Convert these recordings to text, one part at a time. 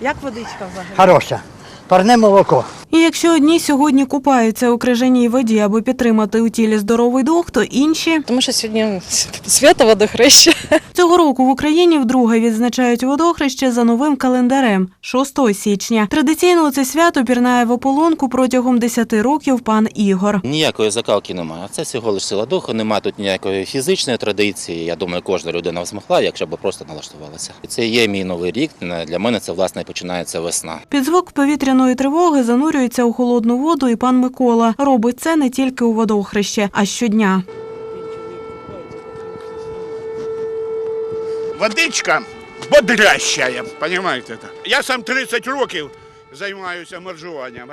Як водичка взагалі? Хороша. Парне молоко. І якщо одні сьогодні купаються у крижаній воді, аби підтримати у тілі здоровий дух, то інші Тому що сьогодні свято водохреща. цього року в Україні вдруге відзначають водохреще за новим календарем 6 січня. Традиційно це свято пірнає в ополонку протягом 10 років пан Ігор. Ніякої закалки немає. Це всього лише сила духу, немає тут ніякої фізичної традиції. Я думаю, кожна людина змогла, якщо б просто налаштувалася. Це є мій новий рік. Для мене це власне починається весна. Під звук повітряної тривоги занурюється у холодну воду і пан Микола. Робить це не тільки у водохреще, а щодня. Водичка бодрящая, понимаете это? Я сам 30 років займаюся моржуванням.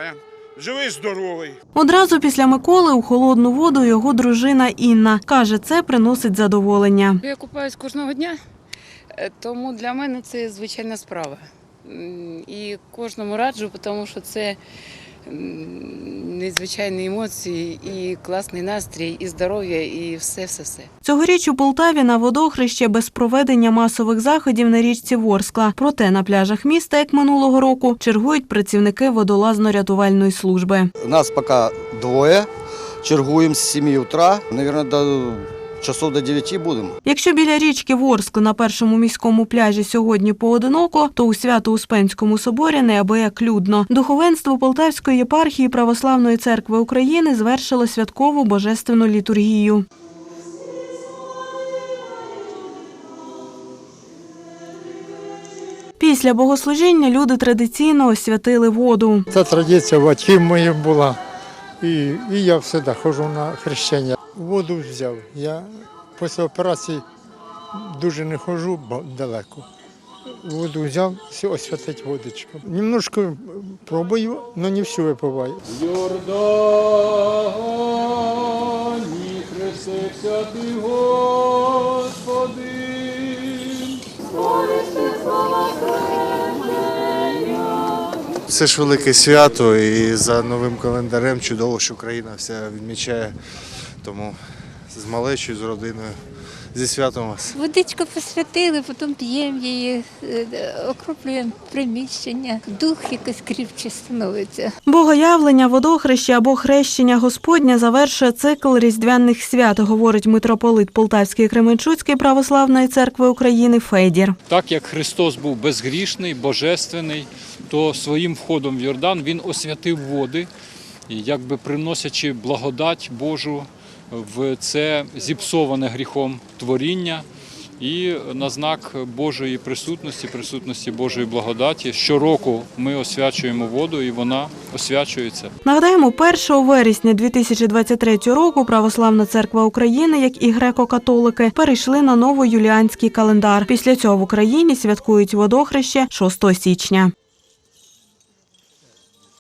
Живий, здоровий. Одразу після Миколи у холодну воду його дружина Інна каже, це приносить задоволення. Я купаюсь кожного дня, е, тому для мене це звичайна справа. І кожному раджу, тому що це незвичайні емоції, і класний настрій, і здоров'я, і все-все-все. Цьогоріч у Полтаві на водохреще без проведення масових заходів на річці Ворскла. Проте на пляжах міста, як минулого року, чергують працівники водолазно-рятувальної служби. Нас пока двое. Чергуем с 7 утра. Наверное, до часов до 9 будем. Якщо біля річки Ворскли на першому міському пляжі сьогодні поодиноко, то у Свято-Успенському соборі неабияк людно. Духовенство Полтавської єпархії Православної церкви України звершило святкову божественну літургію. Після богослужіння люди традиційно освятили воду. Це традиція в батьків моїх була. І, і я завжди ходжу на хрещення. Воду взяв. Я після операції дуже не ходжу далеко. Воду взяв, все освятить водичку. Немножко пробую, але не всю випиваю. Це ж велике свято, і за новим календарем чудово, що Україна все відмічає. Тому з малечою, з родиною, зі святом вас. Водичку посвятили, потім п'ємо її, е, окроплюємо приміщення. Дух якось кріпче становиться. Богоявлення, водохреще або хрещення Господня завершує цикл різдвяних свят, говорить митрополит Полтавської Кременчуцької православної церкви України Федір. Так як Христос був безгрішний, божественний, то своїм входом в Йордан Він освятив води, якби приносячи благодать Божу в це зіпсоване гріхом творіння. І на знак Божої присутності, присутності Божої благодаті, щороку ми освячуємо воду, і вона освячується. Нагадаємо, 1 вересня 2023 року Православна церква України, як і греко-католики, перейшли на новоюліанський календар. Після цього в Україні святкують водохреще 6 січня.